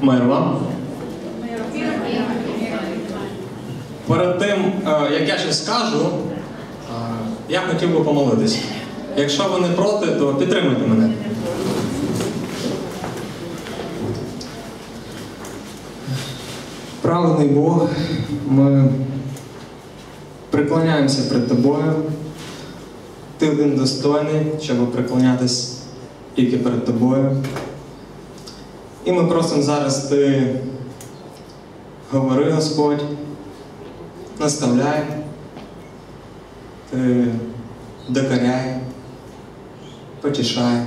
Мир вам. Перед тим, е, як я щось скажу, е, я хотів би помолитись. Якщо ви не проти, то підтримуйте мене. Праведний Бог, ми приклоняємося перед тобою. Ти один достойний, щоб приклонятись тільки перед тобою. І ми просимо зараз ти говори, Господь, наставляй, ти докоряй, потішай,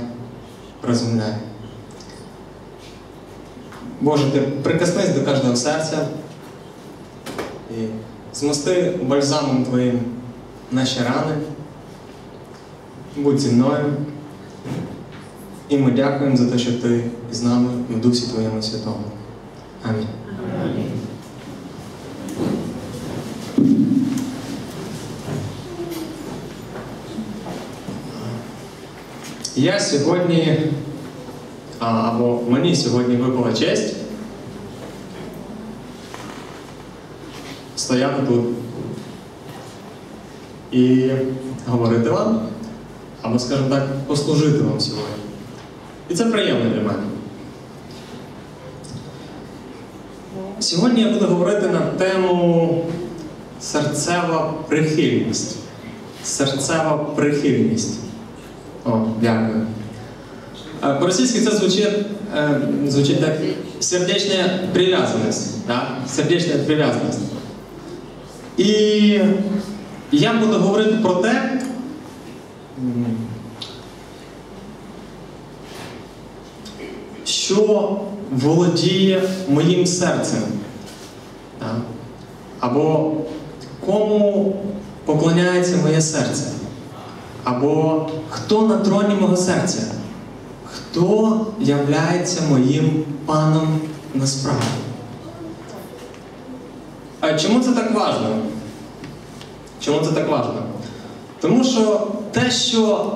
розумляй. Боже, ти прикоснись до кожного серця і змости бальзамом Твоїм наші рани. Будь зі мною. І ми дякуємо за те, що ти з нами в Дусі Твоєму Святому. Амінь. Я сьогодні, або мені сьогодні випала честь стояти тут і говорити вам, або, скажімо так, послужити вам сьогодні. І це приємно для мене. Сьогодні я буду говорити на тему серцева прихильність. Серцева прихильність. О, дякую. Е, По-російськи це звучить, е, звучить так сердечна прив'язаність. Да? Сердечна прив'язаність. І я буду говорити про те, що володіє моїм серцем. Або кому поклоняється моє серце. Або хто на троні мого серця? Хто являється моїм паном насправді? А чому це так важливо? Чому це так важливо? Тому що те, що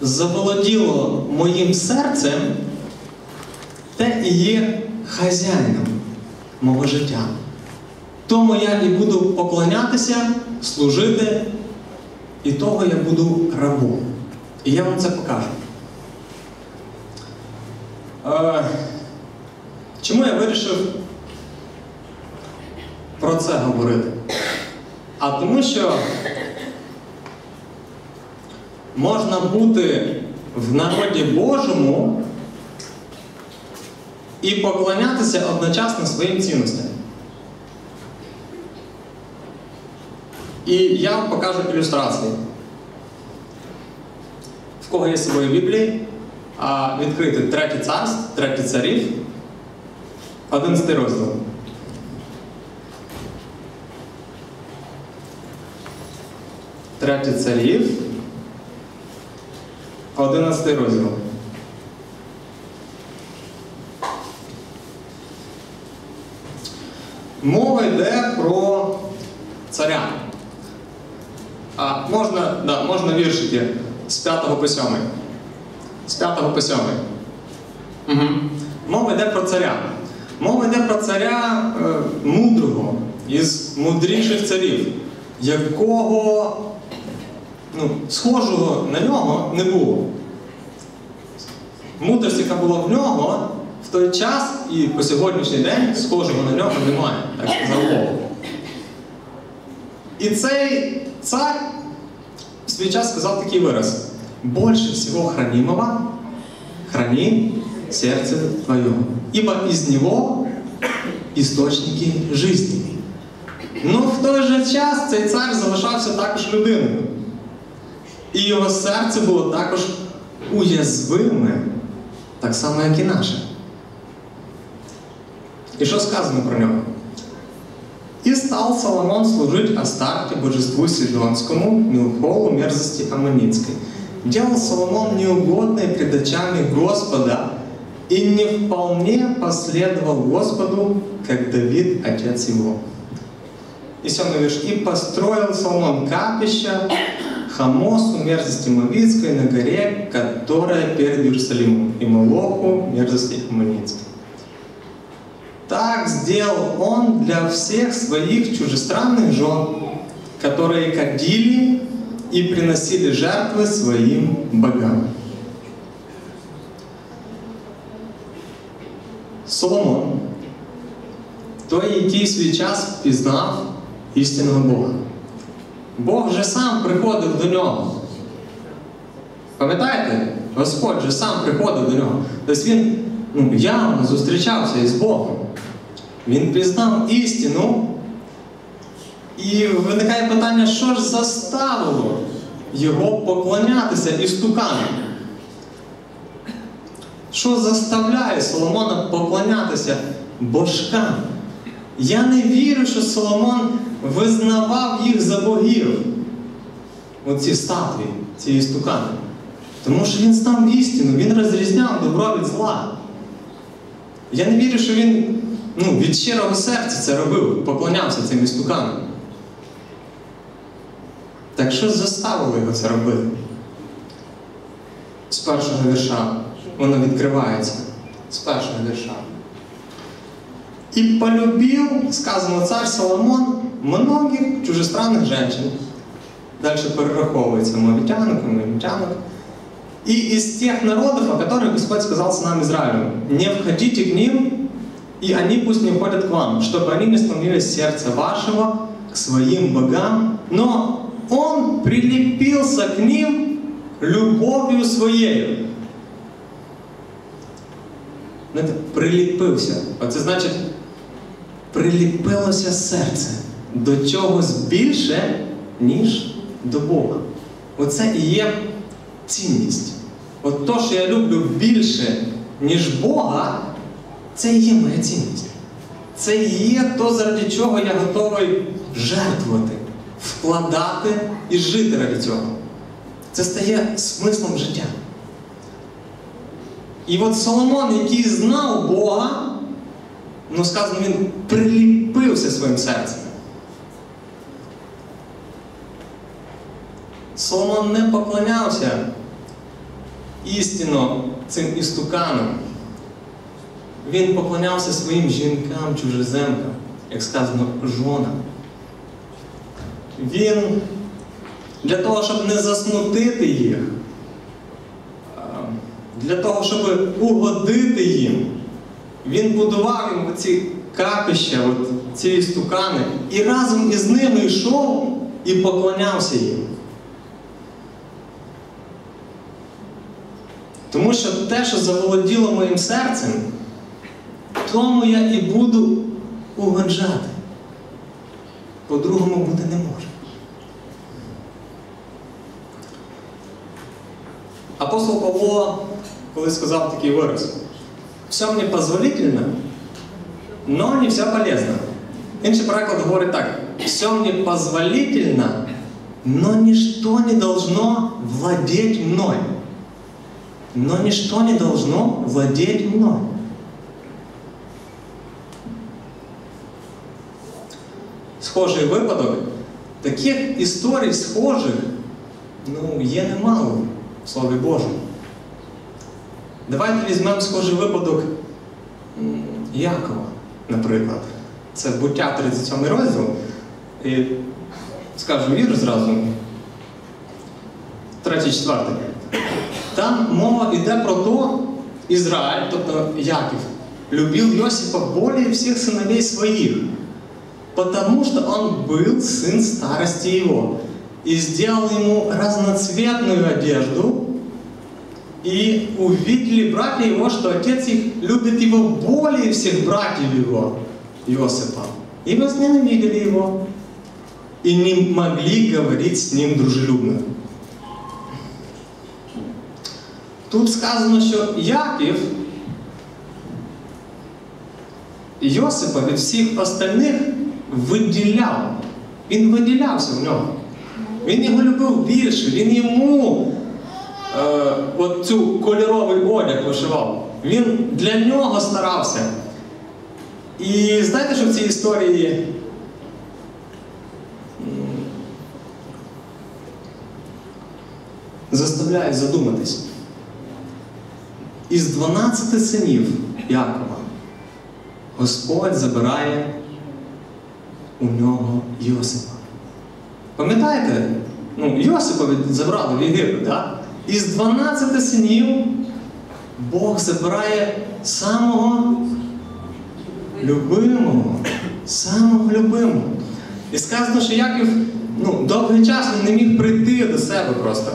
заволоділо моїм серцем, те і є хазяїном мого життя. Тому я і буду поклонятися, служити, і того я буду рабом. І я вам це покажу. Е, чому я вирішив про це говорити? А тому що можна бути в народі Божому і поклонятися одночасно своїм цінностям. І я вам покажу ілюстрації. В кого є з собою Біблії, а відкрити третє царство, третє царів, 11 розділ. Третє царів, 11 розділ. Мова йде про царя. А можна, да, можна віршики з 5 по 7. З 5 по 7. Угу. Мова йде про царя. Мова йде про царя е, мудрого, із мудріших царів, якого ну, схожого на нього не було. Мудрість, яка була в нього, в той час і по сьогоднішній день схожого на нього немає, так сказав Бог. І цей цар в свій час сказав такий вираз: «Больше всего хранимого храни сердце твое, ибо из него істочники жизни. Ну, в той же час цей цар залишався також людиною. І його серце було також уязвиме, так само, як і наше. І що сказано про нього? И стал Соломон служить Астарте, божеству Сидонскому, Милхолу, мерзости Аммонитской. Делал Соломон неугодное пред очами Господа и не вполне последовал Господу, как Давид, отец его. И седьмой вирш. «И построил Соломон капища Хамосу, мерзости Мовицкой, на горе, которая перед Иерусалимом, и Молоху, мерзости Аммонитской». как сделал он для всех своих чужестранных жен, которые кадили и приносили жертвы своим богам. Соломон, той, який свій час пізнав істинного Бога. Бог же сам приходив до нього. Пам'ятаєте? Господь же сам приходив до нього. Тобто він ну, явно зустрічався із Богом. Він пізнав істину. І виникає питання, що ж заставило його поклонятися істуканам? Що заставляє Соломона поклонятися божкам? Я не вірю, що Соломон визнавав їх за богів. Оці статуї, ці істукани. Тому що він знав істину, він розрізняв добро від зла. Я не вірю, що він ну, від щирого серця це робив, поклонявся цим істуканам. Так що заставило його це робити? З першого вірша воно відкривається. З першого вірша. И полюбил, сказано, царь Соломон многих чужестранных женщин. Дальше перераховывается моавитянок и моавитянок. И из тех народов, о которых Господь сказал сынам Израилю, не входите к ним, и они пусть не входят к вам, чтобы они не склонились сердце вашего к своим богам, но он прилепился к ним любовью своєю. Знаєте, приліпився. Оце значить, приліпилося серце до чогось більше, ніж до Бога. Оце і є цінність. От то, що я люблю більше, ніж Бога, це і є моя цінність. Це і є то, заради чого я готовий жертвувати, вкладати і жити ради цього. Це стає смислом життя. І от Соломон, який знав Бога, ну сказано, він приліпився своїм серцем. Соломон не поклонявся істинно цим істуканам. Він поклонявся своїм жінкам, чужеземкам, як сказано, жонам. Він для того, щоб не засмутити їх, для того, щоб угодити їм, він будував їм ці капища, ці істукани, і разом із ними йшов і поклонявся їм. Тому що те, що заволоділо моїм серцем, тому я і буду угоджати. По-другому бути не може. Апостол Павло, коли сказав такий вираз, все мені позволительно, но не все полезно. Інший переклад говорить так: все мені позволительно, но ничто не должно владеть мной. Но ничто не должно владеть мной. Схожий випадок. Таких історій схожих ну, є немало в Слові Божому. Давайте візьмемо схожий випадок Якова, наприклад. Це буття 37 розділ. І скажу віру зразу. Третій, четвертий. Там мова йде про то, Ізраїль, тобто Яків, любив Йосипа более всех сыновей своих, потому что он был сын старости его, и сделал ему разноцветную одежду, и увидели братья его, что отец их любит его более всех братьев его, Иосипа, и возненавидели его, и не могли говорить с ним дружелюбно. Тут сказано, що Яків Йосипа від всіх остальних виділяв. Він виділявся в нього. Він його любив більше, він йому е, от цю кольоровий одяг вишивав. Він для нього старався. І знаєте, що в цій історії заставляє задуматись. Із 12 синів Якова Господь забирає у нього Йосипа. Пам'ятаєте? Ну, Йосипа забрали в Єгипет, так? Із 12 синів Бог забирає самого любимого, самого любимого. І сказано, що Яків ну, довгий час він не міг прийти до себе просто.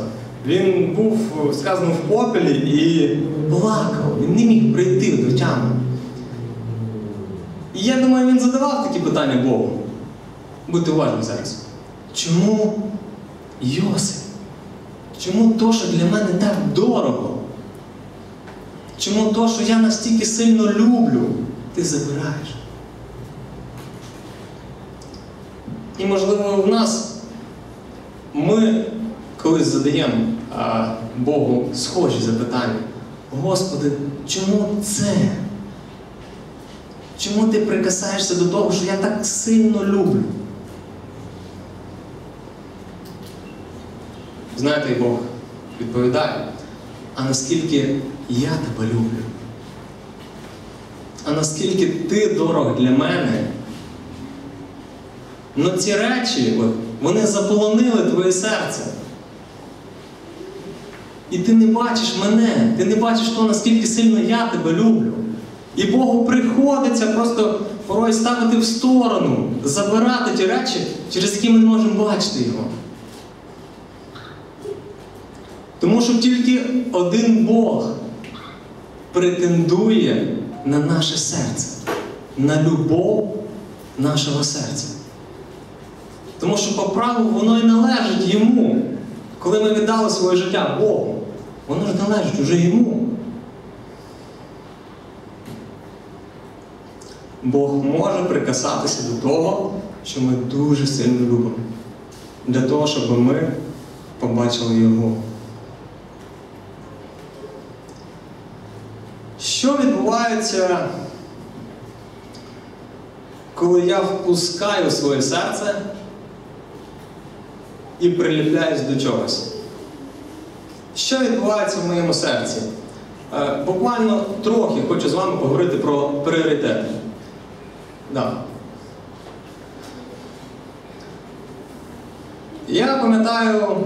Він був, сказано, в попелі і плакав. Він не міг прийти до тями. І я думаю, він задавав такі питання Богу. Будьте уважні зараз. Чому Йосип? Чому то, що для мене так дорого? Чому то, що я настільки сильно люблю, ти забираєш? І можливо в нас ми колись задаємо а, Богу схожі запитання. Господи, чому це? Чому ти прикасаєшся до того, що я так сильно люблю? Знаєте, і Бог відповідає, а наскільки я тебе люблю? А наскільки ти дорог для мене? Ну ці речі, вони заполонили твоє серце. І ти не бачиш мене, ти не бачиш то, наскільки сильно я тебе люблю. І Богу приходиться просто порой ставити в сторону, забирати ті речі, через які ми не можемо бачити його. Тому що тільки один Бог претендує на наше серце, на любов нашого серця. Тому що по праву воно і належить йому. Коли ми віддали своє життя Богу, воно ж належить уже йому. Бог може прикасатися до того, що ми дуже сильно любимо. Для того, щоб ми побачили Його. Що відбувається, коли я впускаю своє серце і приліпляюсь до чогось? Що відбувається в моєму серці? Е, Буквально трохи хочу з вами поговорити про пріоритети. Да. Я пам'ятаю,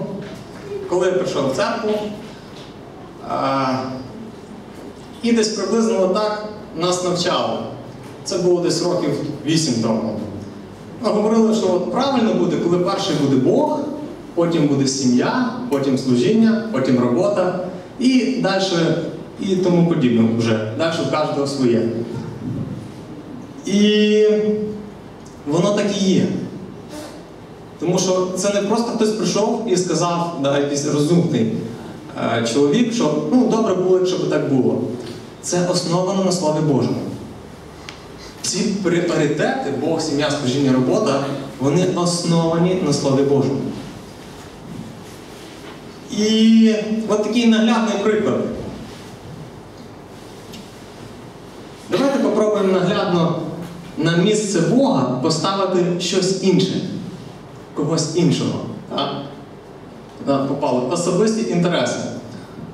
коли я прийшов в церкву, а, і десь приблизно так нас навчали. Це було десь років 8 тому. Ми говорили, що от правильно буде, коли перший буде Бог, потім буде сім'я, потім служіння, потім робота і далі і тому подібне вже. Далі кожного своє. І воно так і є. Тому що це не просто хтось прийшов і сказав, да, якийсь розумний чоловік, що ну, добре було, якщо так було. Це основано на Слові Божому. Ці пріоритети, Бог, сім'я, служіння, робота, вони основані на Слові Божому. І от такий наглядний приклад. Давайте попробуємо наглядно на місце Бога поставити щось інше, когось іншого. Попали особисті інтереси.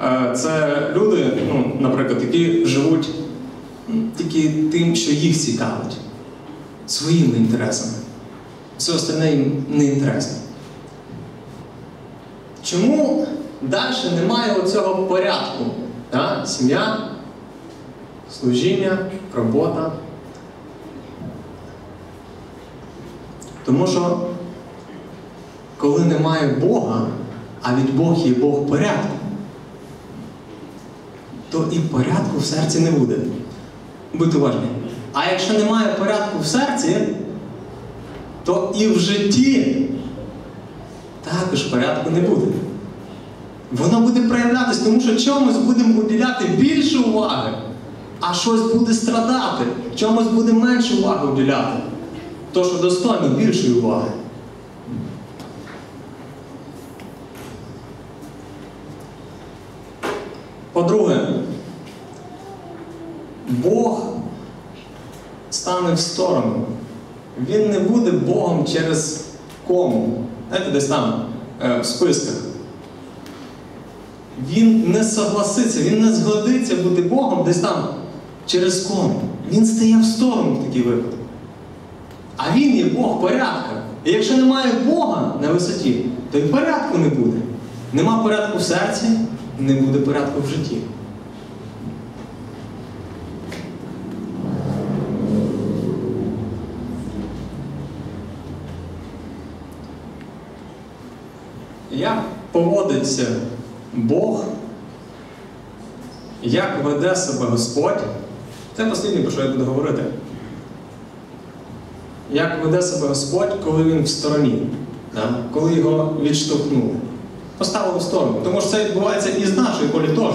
Е, Це люди, ну, наприклад, які живуть тільки тим, що їх цікавить, своїми інтересами. Все остальне їм не інтересно. Чому далі немає оцього порядку? Так? Сім'я, служіння, робота. Тому що коли немає Бога, а від Бога є Бог порядку, то і порядку в серці не буде. Будьте уважні. А якщо немає порядку в серці, то і в житті також порядку не буде. Воно буде проявлятись, тому що чомусь будемо уділяти більше уваги, а щось буде страдати, чомусь буде менше уваги уділяти. То, що достойно більшої уваги. По-друге, Бог стане в сторону. Він не буде Богом через кому. Знаєте, десь там е, в списках. Він не согласиться, він не згодиться бути Богом десь там через кому. Він стає в сторону в такий випадок. А він є Бог порядка. І якщо немає Бога на висоті, то й порядку не буде. Нема порядку в серці, не буде порядку в житті. Як поводиться Бог, як веде себе Господь, це останнє, про що я буду говорити. Як веде себе Господь, коли він в стороні, коли його відштовхнули. Поставили в сторону. Тому що це відбувається і з нашої полі теж.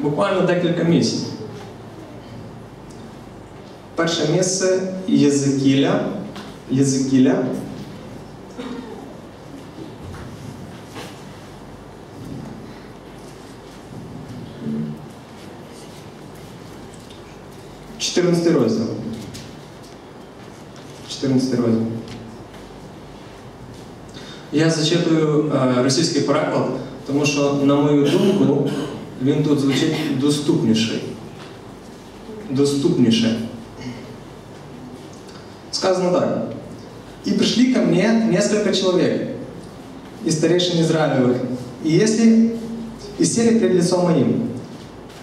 Буквально декілька місць. Перше місце Єзекіля. Єзекіля. Чотирнадцятий розділ. 14 розділ. Я зачитую е, російський переклад, тому що, на мою думку, він тут звучить доступніший. Доступніше. Сказано так. «И пришли ко мне несколько человек из старейшин Израилевых, и если и сели пред лицом моим,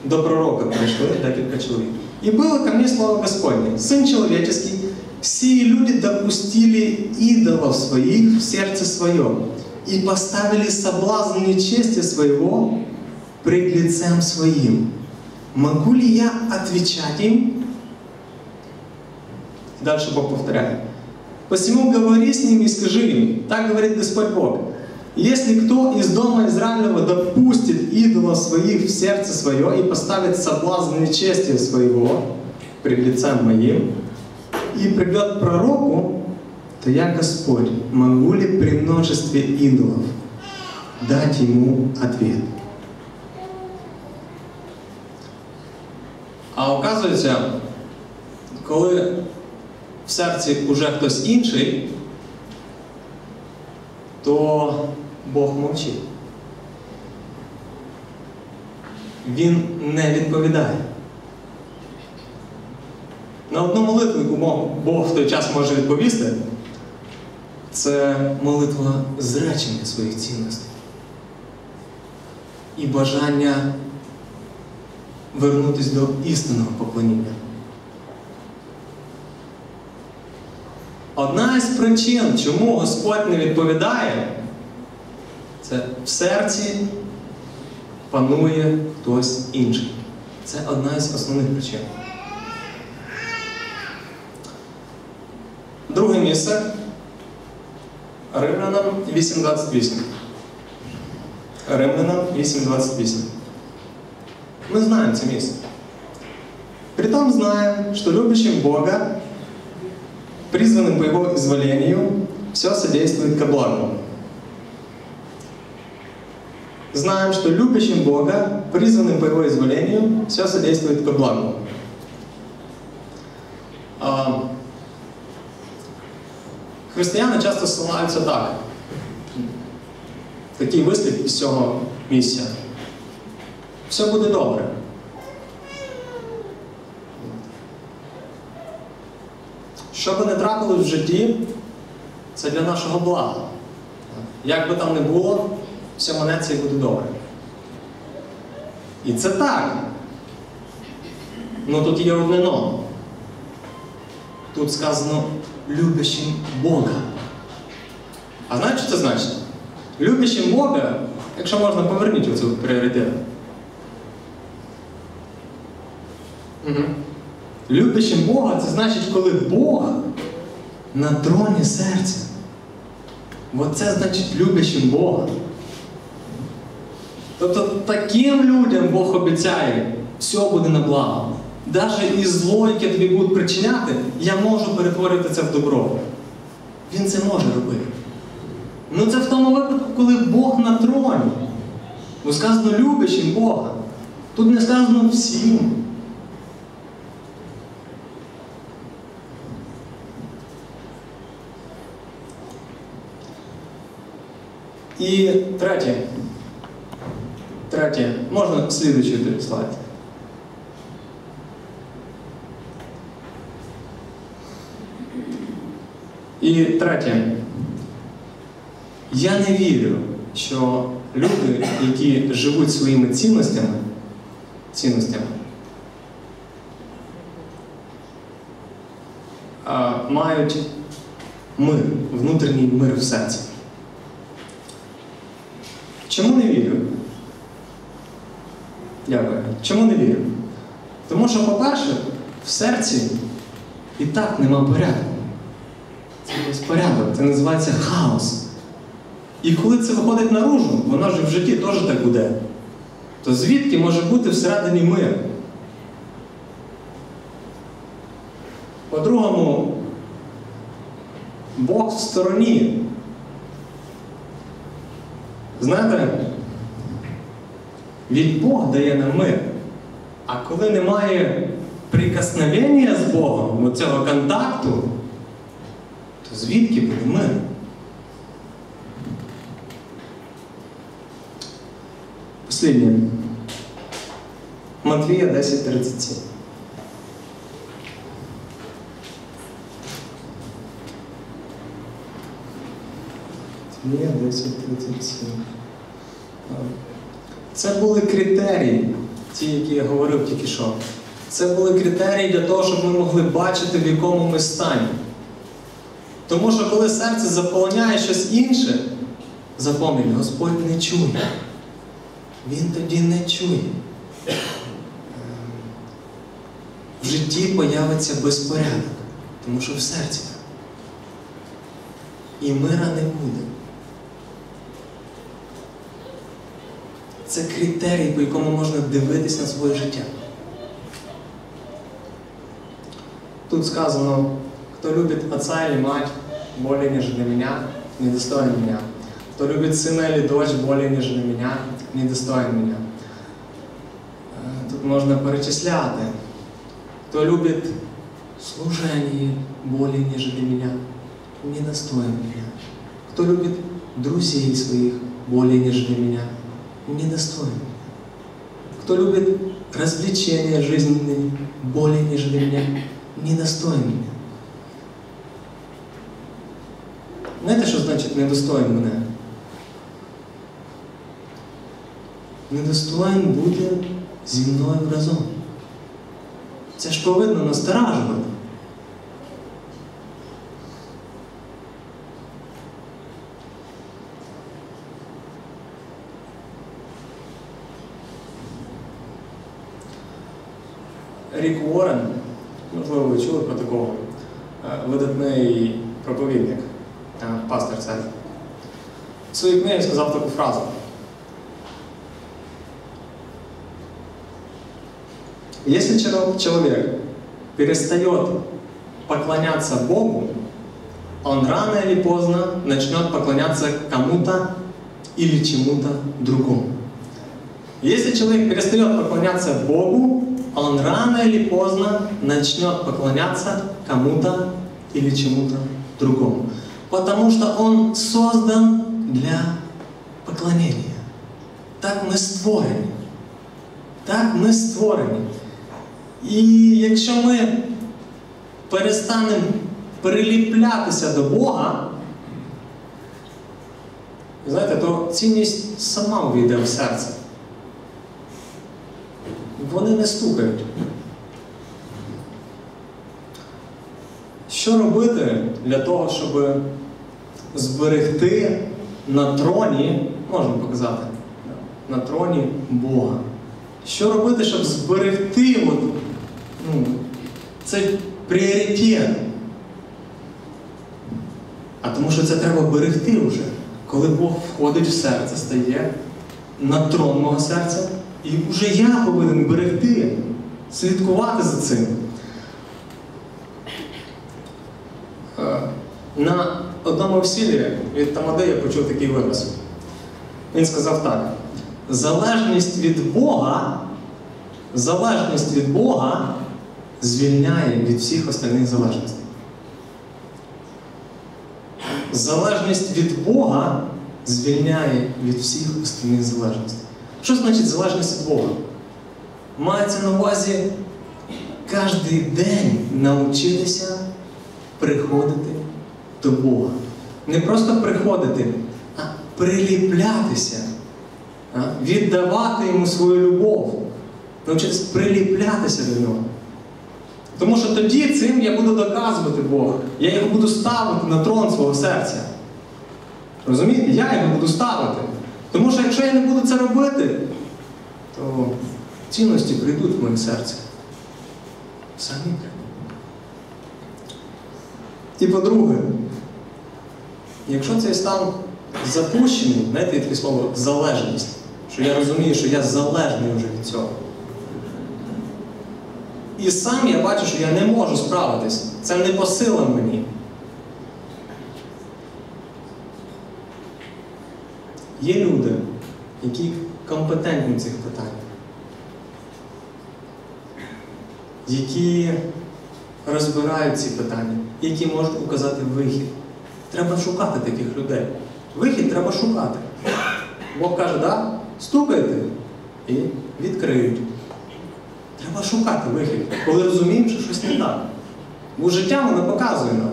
до пророка пришло декілька чоловік. И было ко мне слово Господне, Сын человеческий, все люди допустили идолов своих в сердце своем и поставили соблазн нечестия своего пред лицем своим. Могу ли я отвечать им? Дальше Бог повторяет. Посему говори с ними и скажи им, так говорит Господь Бог, если кто из дома Израилева допустит идолов своих в сердце свое и поставит соблазн нечестия своего пред лицем моим, и придет пророку, то я Господь, могу ли при множестве идолов дать ему ответ? А оказується, коли в серці уже хтось інший, то Бог мовчить. Він не відповідає. На одну молитву, яку Бог в той час може відповісти, це молитва зречення своїх цінностей і бажання вернутися до істинного поклоніння. Одна із причин, чому Господь не відповідає, це в серці панує хтось інший. Це одна із основних причин. Друге місце. Римлянам 8.28. Римлянам 8.28. Мы знаем это место. Притом знаем, что любящим Бога, призванным по Его изволению, все содействует ко благу. Знаем, что любящим Бога, призванным по Его изволению, все содействует ко благу. Християни часто ссилаються так. Такий вислів із цього місця. Все буде добре. Що би не трапилось в житті, це для нашого блага. Як би там не було, все манеться і буде добре. І це так. Ну тут є одне но. Тут сказано любящим Бога. А знаєте, що це значить? Любящим Бога, якщо можна, поверніть оцю пріоритет. Угу. Любящим Бога це значить, коли Бог на троні серця. Оце значить любящим Бога. Тобто таким людям Бог обіцяє, все буде на благо. Навіть і зло, яке тобі будуть причиняти, я можу перетворити це в добро. Він це може робити. Ну це в тому випадку, коли Бог на троні. Бо сказано любящим Бога. Тут не сказано всім. І третє. Третє. Можна слідуючий слайд. І третє. Я не вірю, що люди, які живуть своїми цінностями, цінностями, мають мир, внутрішній мир в серці. Чому не вірю? Дякую. Чому не вірю? Тому що, по-перше, в серці і так нема порядку. Безпорядок, це називається хаос. І коли це виходить наружу, воно ж в житті теж так буде. То звідки може бути всередині мир? По-другому, Бог в стороні. Знаєте, від Бог дає нам мир. А коли немає прикосновення з Богом, цього контакту, звідки буде мир? Последнее. Матвія 10.37. Матвія 10.37. Це були критерії, ті, які я говорив тільки що. Це були критерії для того, щоб ми могли бачити, в якому ми стані. Тому що коли серце заполоняє щось інше, запам'ятайте, Господь не чує. Він тоді не чує. В житті появиться безпорядок, тому що в серці. І мира не буде. Це критерій, по якому можна дивитися на своє життя. Тут сказано, кто любит отца или мать более, нежели меня, недостоин меня. Кто любит сына или дочь более, нежели меня, недостоин меня. Е, Тут можна перечисляти. Хто любить служение более, нежели меня, недостоин меня. Кто любит друзей своих более, нежели меня, недостоин меня. Кто любит развлечения жизненные более, нежели меня, недостоин меня. Знаєте, що значить недостоин мене? Недостоин буде зі мною разом. Це ж повинно насторажувати. Рік Уоррен, можливо, ви чули про такого, е, видатний проповідник, церкви. В своїй книгі сказав таку фразу. Если чело- человек перестает поклоняться Богу, он рано или поздно начнет поклоняться кому-то или чему-то другому. Если человек перестает поклоняться Богу, он рано или поздно начнет поклоняться кому-то или чему-то другому. Потому что он создан для поклонения. Так ми створені. Так ми створені. І якщо ми перестанемо приліплятися до Бога, знаєте, то цінність сама увійде в серце. Вони не стукають. Що робити для того, щоб зберегти на троні, можна показати, на троні Бога? Що робити, щоб зберегти от, ну, цей пріоритет? А тому що це треба берегти вже. Коли Бог входить в серце, стає на трон мого серця, і вже я повинен берегти, слідкувати за цим. Е, На одному весіллі від Тамадея почув такий вираз. Він сказав так: залежність від Бога, залежність від Бога звільняє від всіх остальних залежностей. Залежність від Бога звільняє від всіх остальних залежностей. Що значить залежність від Бога? Мається на увазі кожен день навчитися приходити до Бога. Не просто приходити, а приліплятися, а? віддавати йому свою любов, навчитися приліплятися до нього. Тому що тоді цим я буду доказувати Бога. Я його буду ставити на трон свого серця. Розумієте? Я його буду ставити. Тому що якщо я не буду це робити, то цінності прийдуть в моє серце. Самі. І по-друге, якщо цей стан запущений, знаєте, таке слово залежність, що я розумію, що я залежний вже від цього. І сам я бачу, що я не можу справитись. Це не по силам мені. Є люди, які компетентні в цих питаннях, які розбирають ці питання, які можуть указати вихід. Треба шукати таких людей. Вихід треба шукати. Бог каже, да? стукайте і відкриють. Треба шукати вихід, коли розуміємо, що щось не так. Бо життя воно показує нам,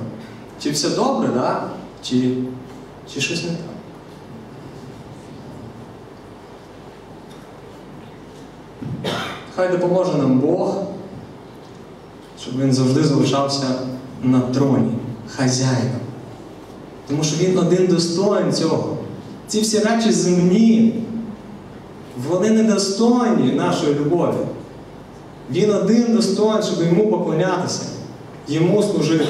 чи все добре, да? чи, чи щось не так. Хай допоможе нам Бог, щоб він завжди залишався на троні, хазяїном. Тому що він один достоин цього. Ці всі речі земні, вони недостойні нашої любові. Він один достоин, щоб йому поклонятися, йому служити.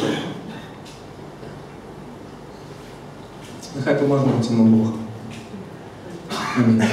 Нехай поможемо цьому Богу. Амінь.